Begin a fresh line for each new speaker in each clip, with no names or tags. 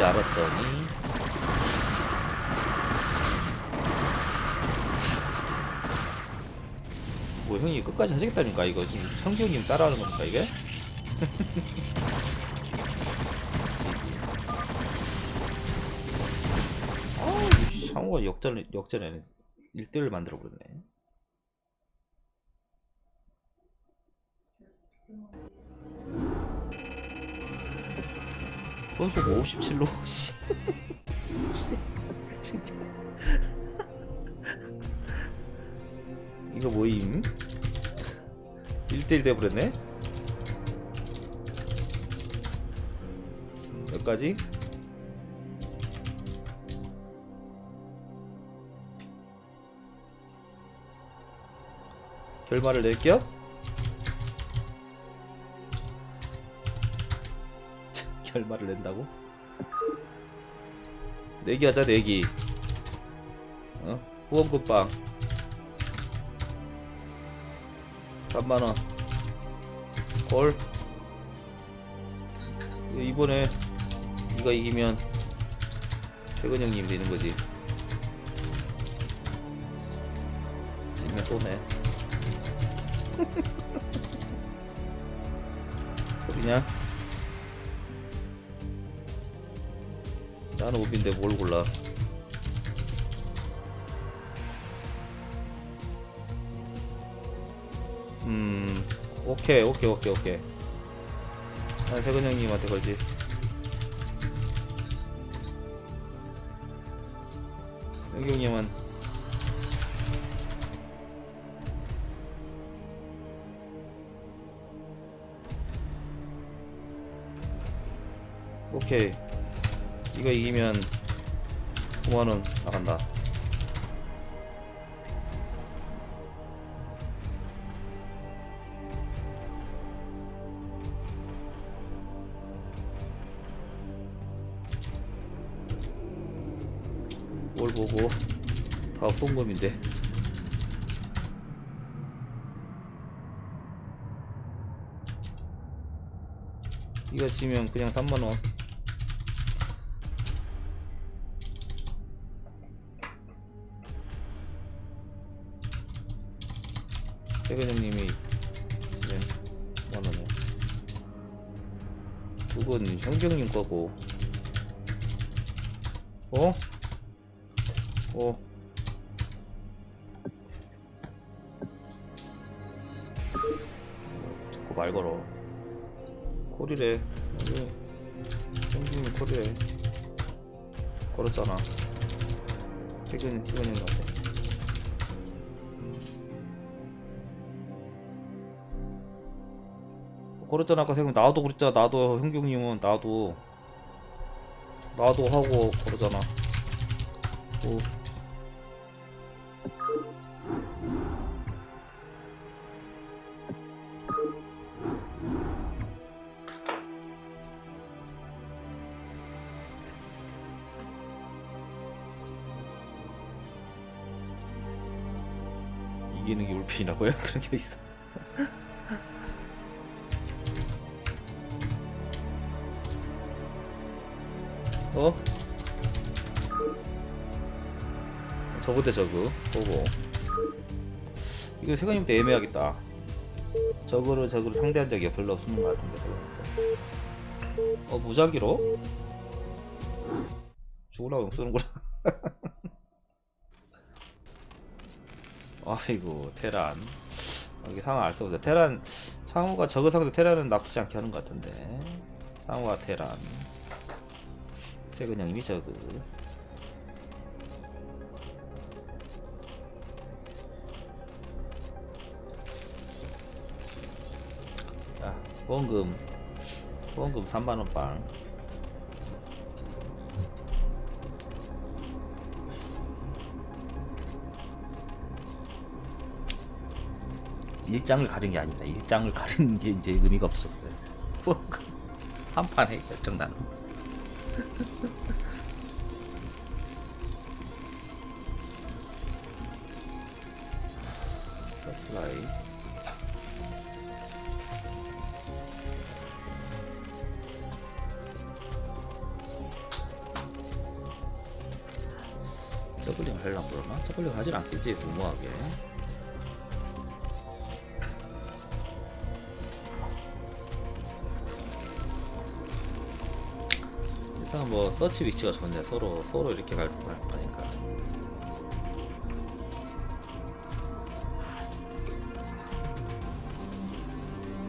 줄 알았더니 뭐 형이 끝까지 하시겠다니까 이거 지금 성기 형님 따라하는 겁니까 이게? 아우 상호가 역전 역전에 1대1 만들어 버렸네. 선수 57로 씨. 진짜. 이거 뭐임? 1대1 돼버렸네? 여기까지? 결말을 낼게요? 결말을 낸다고? 내기 하자 내기 어? 후원금빵 3만원 걸 이거 이번에 네가 이기면 태근 형님 되는 거지 지면 또네 소리냐? 나는 오비인데 뭘 골라? 음 오케이 오케이 오케이 오케이. 난 세근 형님한테 걸지. 영기 형님은? 오케이 이거 이기면 5만원 나간다. 뭘 보고 다 송금인데? 이거 지면 그냥 3만원 태근 형님이 지면 만원에 그건 형병님 거고 어? 어. 자꾸 말 걸어. 여기 형님이 콜이래. 걸었잖아. 태근이 태근인 것. 걸었잖아 아까 생각 나도 그랬잖아 나도 형경님은 나도 나도 하고 그러잖아 오. 이기는 게 울핀이라고요? 그런 게 있어. 어? 저거 대 저거 보고. 이거 세관님도 애매하겠다. 저거를 저거를 상대한 적이 별로 없는 것 같은데 어 무작위로? 죽으라고 쓰는구나. 아이고 테란. 여기 상황 알 수 없어 테란 창호가 저거 상대 테란은 나쁘지 않게 하는 것 같은데. 창호가 테란. 세근 형님이 저그 자 보험금 보험금 3만원 빵. 일장을 가린 게 아니다. 일장을 가리는 게 이제 의미가 없었어요. 한 판에 결정 나는 않겠지 무모하게. 일단 뭐 서치 위치가 좋네. 서로 서로 이렇게 갈 거니까.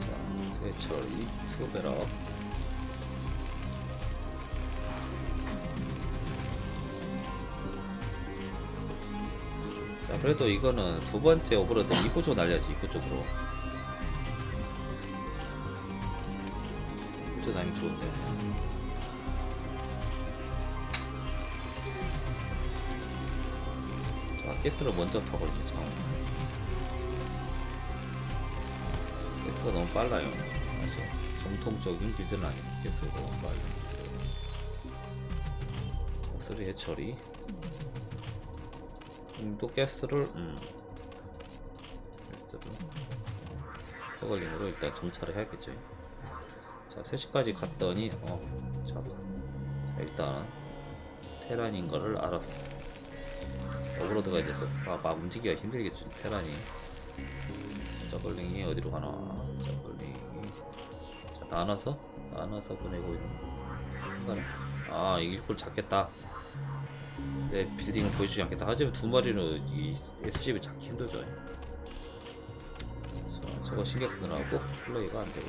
자 해처리 투베럭 그래도 이거는 두 번째 오버로드 입구 쪽으로 날려야지 입구 쪽으로. 입구 쪽 나면 좋은데. 자 가스를 먼저 타고 있는 상황 가스가 너무 빨라요. 사실 정통적인 빌드는 아니고 가스가 너무 빨라 쓰리 해처리 음, 또 가스를 음. 가스를 저걸링으로 일단 정찰을 해야겠죠. 자 3시까지 갔더니 어 자, 자 일단 테란인 거를 알았어. 오버로드가 이제 서- 막, 막 움직이기가 힘들겠죠 테란이. 저걸링이 어디로 가나? 저걸링이. 자 나눠서 나눠서 보내고 있는 순간에. 아 이걸 잡겠다 내 빌딩을 보여주지 않겠다. 하지만 두 마리는 이 SCB를 잡기 힘들죠. 자 저거 신경 쓰느라고 플레이가 안 되고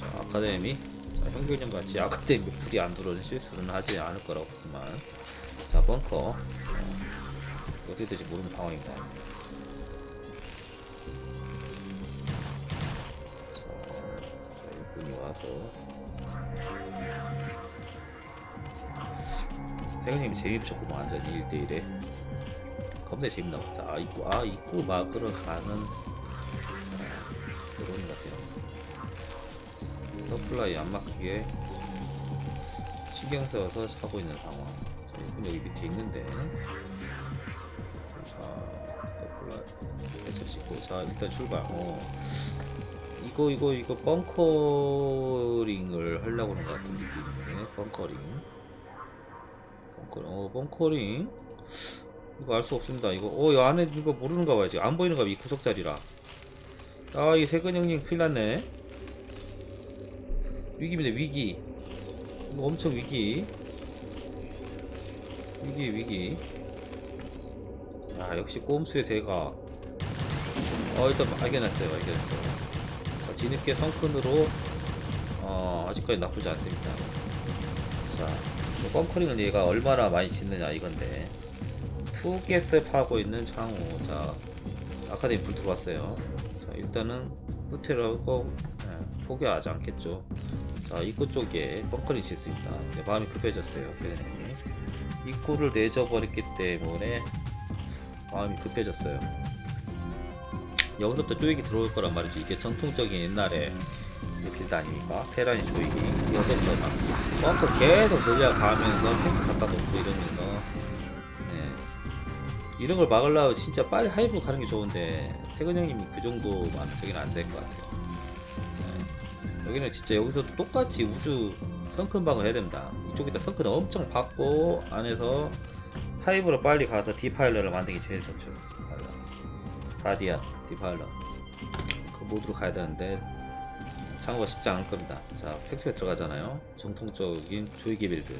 자 아카데미. 자 형균형 같이 아카데미 불이 안 들어오는 실수는 하지 않을 거라고 보지만. 자 벙커. 어, 어떻게 될지 모르는 상황입니다. 자, 자 일꾼이 와서 태근님이 재미붙였고 뭐 완전히 1대1에. 겁내 재밌나 보자 아 입구 아 입구 막으러 가는 그런 것 같아요. 서플라이 안 막히게 신경 써서 사고 있는 상황. 자, 일꾼 여기 밑에 있는데. 자 서플라이. 해서 찍고. 자 일단 출발. 어. 이거 이거 이거 벙커링을 하려고 하는 것 같은 느낌이네. 벙커링 벙커, 어, 벙커링. 이거 알 수 없습니다. 이거, 어, 이 안에 이거 모르는가 봐요. 지금 안 보이는가 봐. 이 구석 자리라. 아, 이 세근 형님 큰일 났네. 위기입니다, 위기. 이거 엄청 위기. 위기, 위기. 야, 역시 꼼수의 대가. 어, 일단 발견했어요, 발견했어요. 자, 뒤늦게 성큰으로, 어, 아직까지 나쁘지 않습니다. 자, 이 벙커링을 얘가 얼마나 많이 짓느냐 이건데. 투게스 파고 있는 장우 자 아카데미 불 들어왔어요. 자 일단은 호텔하고 예, 포기하지 않겠죠. 자 입구 쪽에 벙커링 짓습니다. 네, 마음이 급해졌어요 베네님. 입구를 내줘버렸기 때문에 마음이 급해졌어요. 여기서부터 쪼이기 들어올 거란 말이죠 이게 전통적인 옛날에 이 빌드 아닙니까? 테란이 조이기 막 벙커 계속 늘려가면서 탱크 갖다 놓고 이러면서 네. 이런 걸 막으려면 진짜 빨리 하이브 가는 게 좋은데 태근 형님이 그 정도만 저기는 안될 것 같아요 네. 여기는 진짜 여기서 똑같이 우주 성큰 방을 해야 됩니다 이쪽에다 성큰 엄청 받고 안에서 하이브로 빨리 가서 디파일러를 만드는 게 제일 좋죠 디파일러. 가디안 디파일러 그 모드로 가야 되는데 장어가 쉽지 않을 겁니다. 자, 팩트에 들어가잖아요. 정통적인 조이기 빌드.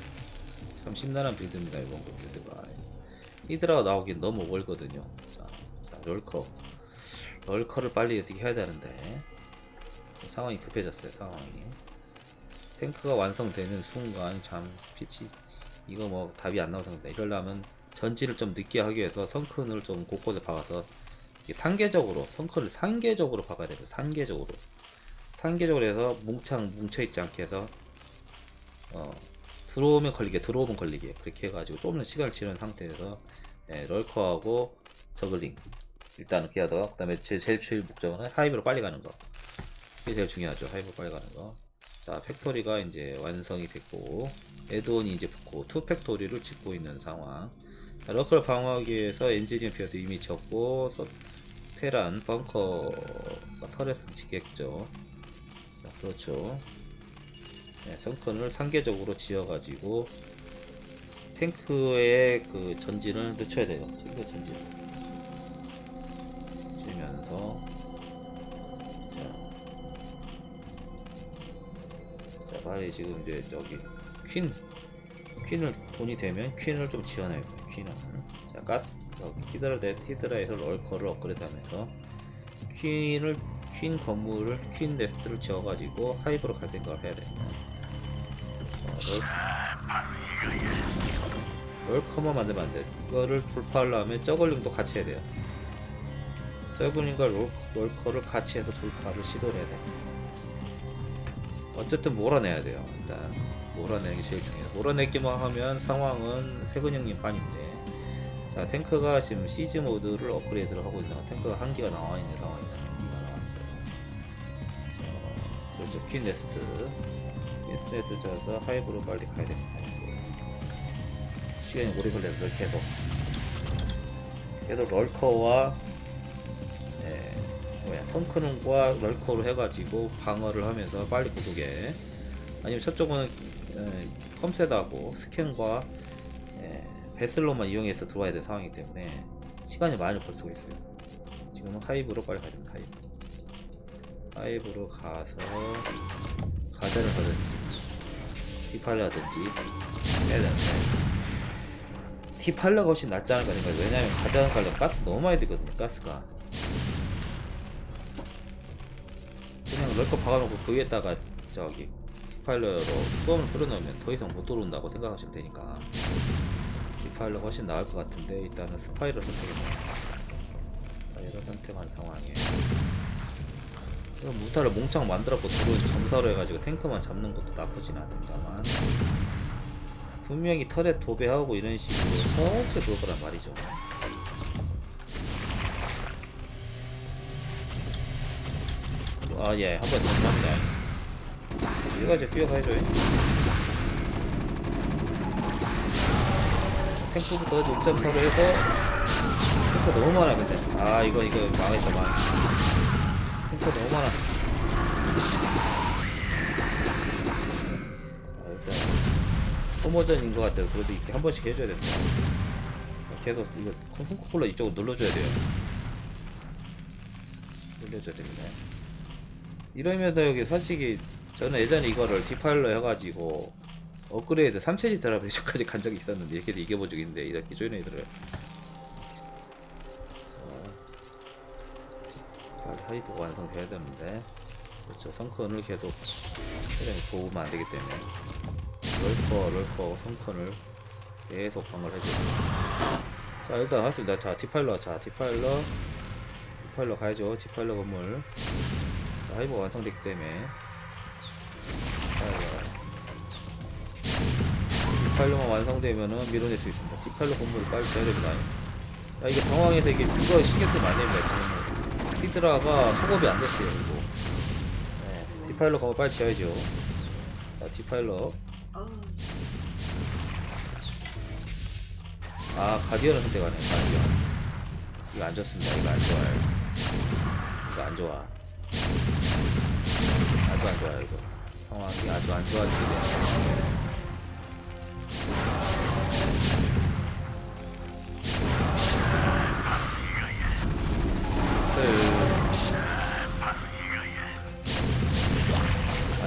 참 심란한 빌드입니다, 이번 거 빌드가. 이드라가 나오긴 너무 멀거든요. 자, 자, 럴커. 럴커를 빨리 어떻게 해야 되는데. 상황이 급해졌어요, 상황이. 탱크가 완성되는 순간 참 피치. 이거 뭐 답이 안 나오는 겁니다. 이러려면 전지를 좀 늦게 하기 위해서 성큰을 좀 곳곳에 박아서 상계적으로, 성큰을 상계적으로 박아야 됩니다. 상계적으로. 상계적으로 해서 뭉창 뭉쳐있지 않게 해서 어, 들어오면 걸리게 들어오면 걸리게. 그렇게 해가지고 조금 더 시간을 치는 상태에서 예, 럴커하고 저글링 일단은 기하다가 그 다음에 제, 제일 최일 목적은 하이브로 빨리 가는 거. 이게 제일 중요하죠. 하이브로 빨리 가는 거자 팩토리가 이제 완성이 됐고 에드온이 이제 붙고 투 팩토리를 짓고 있는 상황. 자, 럴커를 방어하기 위해서 엔지니어 피어도 이미 졌고 서- 테란 벙커가 터렛을 짓겠죠. 자, 그렇죠. 네, 성큰을 상계적으로 지어가지고 탱크의 그 전진을 늦춰야 돼요. 탱크 전진. 주면서 자, 자 빨리 지금 이제 저기 퀸 퀸을 돈이 되면 퀸을 좀 지어내요. 퀸을 자 가스 어, 히드라 대 히드라에서 럴커를 업그레이드하면서 퀸을 퀸 건물을 퀸 네스트를 지어가지고 하이브로 갈 생각을 해야. 자, 럴, 럴커만 만들면 안 돼. 이거를 돌파하려면 저글링도 같이 해야 돼요. 저글링과 롤, 럴커를 같이 해서 돌파를 시도를 해야 돼. 어쨌든 몰아내야 돼요. 일단 몰아내는 게 제일 중요해요. 몰아내기만 하면 상황은 세근형님 반인데 자 탱크가 지금 시즈 모드를 업그레이드를 하고 있는 탱크가 한 기가 나와 있는 상황 어, 그렇죠. 퀸 네스트. 퀸 네스트 짜서 하이브로 빨리 가야 됩니다. 시간이 오래 걸려서 계속. 계속 럴커와 예, 뭐야 성크는과 럴커로 해가지고 방어를 하면서 빨리 구독에 아니면 저쪽은 예, 컴셋하고 스캔과 예, 베슬로만 이용해서 들어와야 될 상황이기 때문에 시간이 많이 걸 수가 있어요. 지금은 하이브로 빨리 가야 됩니다. 하이브 하이브로 가서 가자를 하든지 디팔을 하든지. 해야 되는데 디팔러가 훨씬 낫지 않을까 생각해요 왜냐면 가자는 갈려 가스 너무 많이 들거든요 가스가. 그냥 럴거 박아놓고 그 위에다가 저기 디파일러로 수험을 뿌려놓으면 더 이상 못 들어온다고 생각하시면 되니까 디파일러가 훨씬 나을 것 같은데 일단은 스파이를 선택해봐요 스파이를 선택한 상황에 그럼 무타를 몽창 만들었고 들어온 점사로 해가지고 탱크만 잡는 것도 나쁘진 않습니다만. 분명히 털에 도배하고 이런 식으로 서체 그럴 거란 말이죠. 아 예. 한번 잠깐만요 얘가 이제 뛰어가야죠. 탱크부터 6.4로 해서 탱크 너무 많아 근데. 아 이거 이거 망했다 망 탱크 너무 많아. 아 일단 소모전인 것 같아서 그래도 이렇게 한 번씩 해줘야 된다. 계속 이거 콩콩콜러 이쪽으로 눌러줘야 돼요. 눌러줘야 됩니다. 이러면서 여기 솔직히 저는 예전에 이거를 디파일러 해가지고 업그레이드 3체지 드라베이션까지 간 적이 있었는데 이렇게도 이겨본 적이 있는데 이렇게 조이는 애들을 하이브가 완성돼야 되는데. 그렇죠. 성큰을 계속 세상에 도우면 안 되기 때문에. 럴커 럴커 성큰을 계속 방을 해줘요. 자 일단 왔습니다. 자 디파일러. 자 디파일러. 디파일러 가야죠. 디파일러 건물. 자, 하이브가 완성됐기 때문에. 디파일러. 디파일러만 완성되면은 밀어낼 수 있습니다. 디파일러 건물을 빨리 줘야 됩니다. 야 이게 당황해서 이게 이거 신경 쓰면 안 됩니다 지금 히드라가 소급이 안 됐어요 이거. 네, 디파일러 건물 빨리 지어야죠. 자 디파일러. 아 가디언을 선택하네. 가디언. 이거 안 좋습니다. 이거 안 좋아요. 이거 안 좋아. 아주 안 좋아요 이거. 상황이 아주 안 좋아지게 네.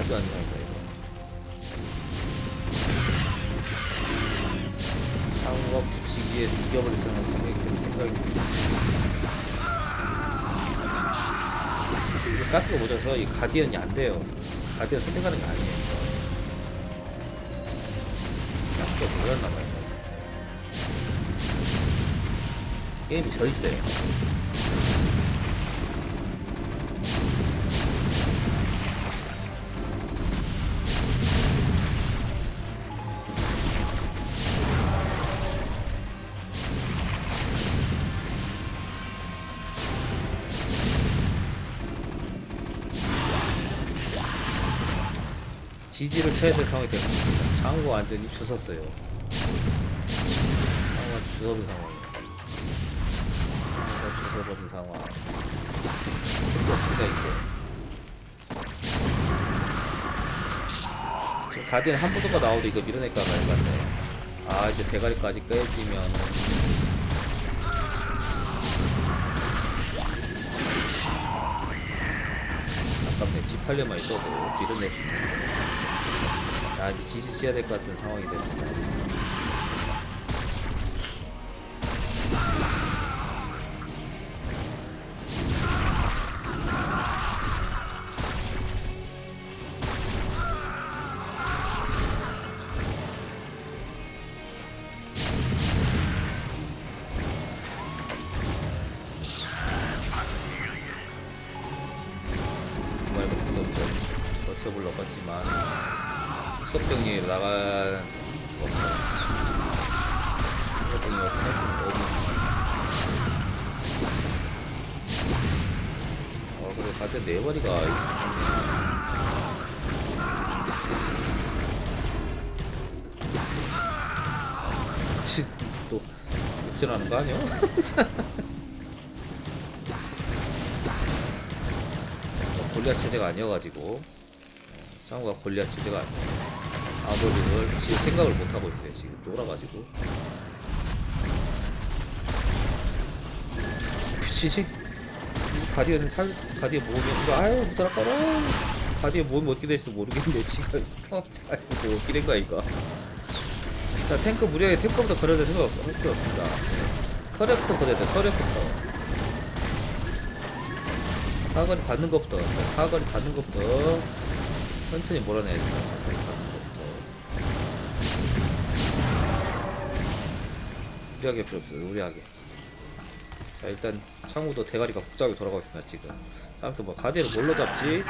아주 안 좋아요 이거 상우가 붙이기에 이겨버릴 생각이 생각이 가스가 모자라서 이 가디언이 안 돼요. 가디언 선택하는 게 아니에요. 약간 모였나봐요. 게임이 져 있어요. 지지를 쳐야 될 상황이 되었습니다. 창호가 완전히 주섰어요. 창호가 주서버린 상황이에요. 창호가 주서버린 상황. 힘도 없습니다, 이제. 지금 가디언 한 부도가 나오도 이거 밀어낼까 말까 네아 이제 대가리까지 깨지면 아깝네 G8려만 있어도 밀어낼 수 있는데 아 이제 지시 써야 될 것 같은 상황이 됐습니다 없는 어 그래 가짜 네 마리가 치, 또 욕질하는 거 아니야? 어, 골리앗 체제가 아니어가지고 어, 짱구가 골리앗 체제가 아니야 아버리를 지금 생각을 못하고 있어요 지금 쫄아가지고. 그치 가디언 살 가디언 모으면 이거 아유 못하라까라. 가디언 모으면 어떻게 될지 모르겠는데 지금 잘뭐 어떻게 된 거야 이거. 자 탱크 무리하게 탱크부터 걸어야 될 생각 없, 할 필요 없습니다. 터렛부터 걸어야 돼 터렛부터. 사거리 받는 것부터 사거리 받는 것부터 천천히 몰아내야 된다 무리하게 필요 없어요. 무리하게. 자 일단 창우도 대가리가 복잡하게 돌아가고 있습니다 지금. 아무튼 뭐 가디를 뭘로 잡지?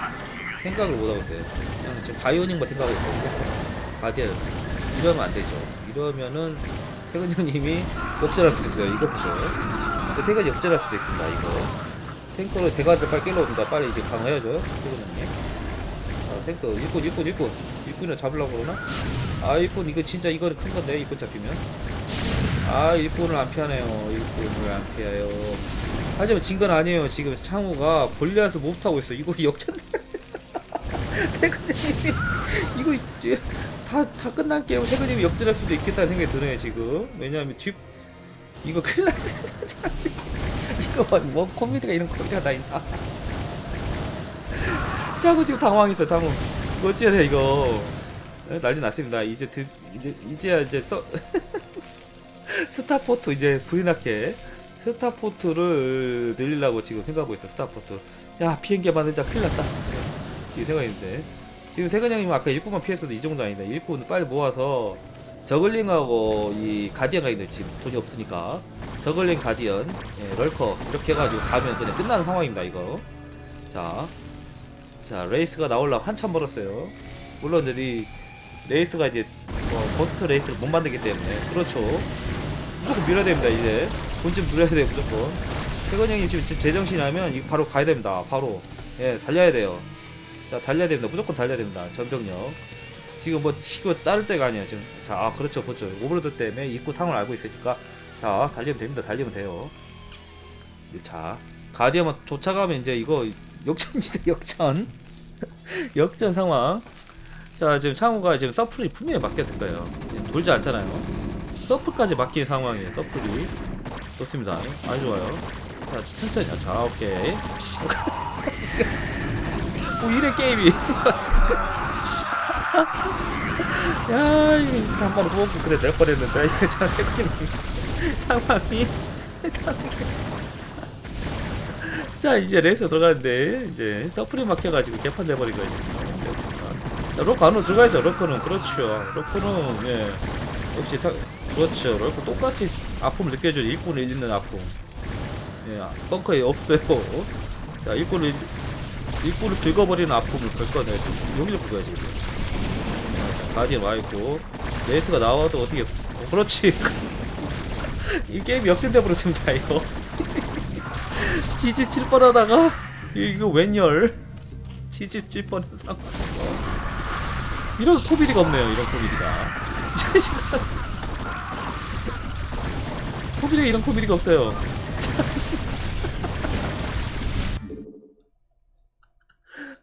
생각을 못하고 있어요. 그냥 지금 바이오닉만 생각하고 있거든요. 가디를 이러면 안 되죠. 이러면은 세근 형님이 역전할 수도 있어요. 이거 보죠. 세근이 역전할 수도 있습니다 이거. 탱크로 대가리를 빨리 깨려고 니다. 빨리 이제 강화해야죠 세근 형님. 아 탱크 일꾼 일꾼 일꾼. 일꾼을 잡으려고 그러나? 아 일꾼 이거 진짜 이거는 큰 건데 일꾼 잡히면 아 일꾼을 안 피하네요. 일꾼을 안 피해요. 하지만 진 건 아니에요. 지금 창우가 골리앗을 못 타고 있어. 이거 역전 세근님이 이거 다, 다 끝난 게임 세근님이 역전할 수도 있겠다는 생각이 드네요 지금. 왜냐하면 뒷 이거 큰일 났다 이거 봐, 뭐 코미디가 이런 코미디가 다 있나? 자고 지금 당황했어 당황 돼 이거? 에, 난리 났습니다. 이제 드, 이제 이제야 이제 써 스타포트 이제 불이 스타포트를 늘리려고 지금 생각하고 있어 스타포트. 야 비행기 만들자. 큰일 났다. 지금 생각했는데. 지금 세근 형님 아까 일꾼만 피했어도 이 정도 아니다. 일꾼 빨리 모아서 저글링하고 이 가디언 가 있는데 지금. 돈이 없으니까. 저글링 가디언 예, 럴커 이렇게 해가지고 가면 그냥 끝나는 상황입니다 이거. 자, 자 레이스가 나오려면 한참 멀었어요. 물론 이제 이 레이스가 이제 뭐 버스트 레이스를 못 만들기 때문에. 그렇죠. 무조건 밀어야 됩니다 이제. 본진 밀어야 돼요 무조건. 세건 형님 지금 제- 제정신이 이거 바로 가야 됩니다 바로. 예 달려야 돼요. 자 달려야 됩니다. 무조건 달려야 됩니다 전병력. 지금 뭐 치고 따를 때가 아니에요 지금. 자 아, 그렇죠 그렇죠. 오버로드 때문에 입구 상을 알고 있으니까. 자 달리면 됩니다 달리면 돼요. 자 가디언만 쫓아가면 이제 이거 역전지대 역전. 역전 상황 자 지금 창우가 지금 서플이 분명히 맡겼을 거예요. 돌지 않잖아요. 서플까지 맡긴 상황이에요 서플이. 좋습니다. 아주 좋아요. 자 천천히 자 오케이. 뭐 이래 게임이. 야 이거 한번 호흡 그래 낼 뻔했는데. 이거 참 상황이. 자 이제 레이스 들어가는데 이제 더프리 막혀가지고 개판 돼버린 자, 로크 안으로 들어가야죠. 로크는 그렇죠. 로크는 예. 역시 사, 그렇죠. 로크 똑같이 아픔을 느껴줘 일꾼을 잃는 아픔. 예 벙커에 없어요. 자 일꾼을 일꾼을 긁어버리는 아픔을 여기서 그거야 지금 가디언 와있고. 레이스가 나와도 어떻게 어, 그렇지. 이 게임이 역전돼 버렸습니다 이거. 지지 칠 뻔하다가 이거 웬열? 지지 칠 뻔한 상황 이런 코미디가 없네요 이런 코미디가 코미디가 이런 코미디가 없어요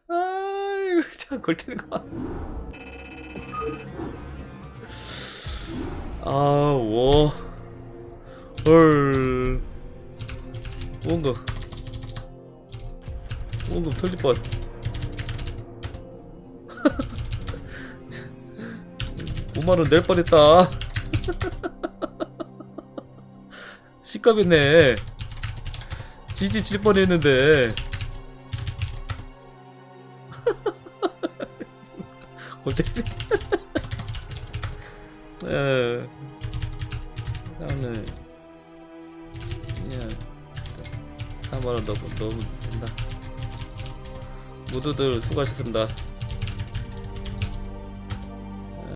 아이고 참 골때리는 거 아, 워. 헐. 원금. 원금 털릴 뻔. 오만원 낼 뻔했다. 시값했네. 지지 칠 뻔했는데. 골 때리네. 에. 다음에 그냥 4만원 넣으면 된다 모두들 수고하셨습니다